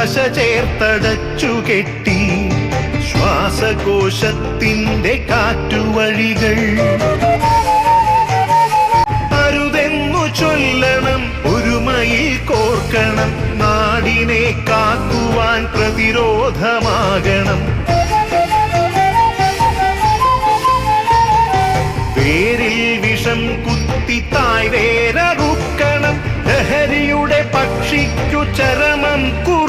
പുകക്കറപ്പശ ചേർത്തടച്ചു കെട്ടി. ശ്വാസകോശത്തിന്റെ കാറ്റുവഴികൾ. അരുതെന്നു ചൊല്ലണം ഒരുമയിൽ കോർക്കണം. നാടിനെ കാക്കുവാൻ പ്രതിരോധമാകണം. പേരിൽ വിഷം കുത്തി തായ് വേരറുക്കണം. ലഹരിയുടെ പക്ഷിക്കു ചരമം പേരിൽ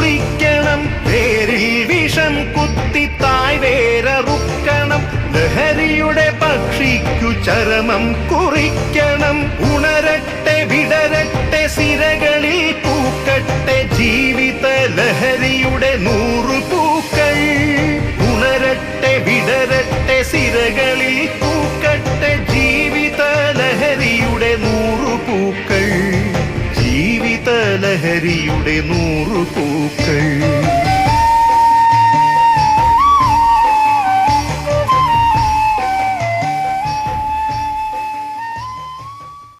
വിഷം കുത്തി തായ് വേരറുക്കണം ലഹരിയുടെ പക്ഷിക്കു ചരമം കുറിക്കണം. ഉണരട്ടെ വിടരട്ടെ സിരകളിൽ പൂക്കട്ടെ. ജീവിത ലഹരിയുടെ നൂറു പൂക്കൾ. ഉണരട്ടെ വിടരട്ടെ സിരകളിൽ പൂക്കട്ടെ. ജീവിത ലഹരിയുടെ നൂറു പൂക്കൾ. ജീവിത ലഹരിയുടെ നൂറു പൂക്കൾ.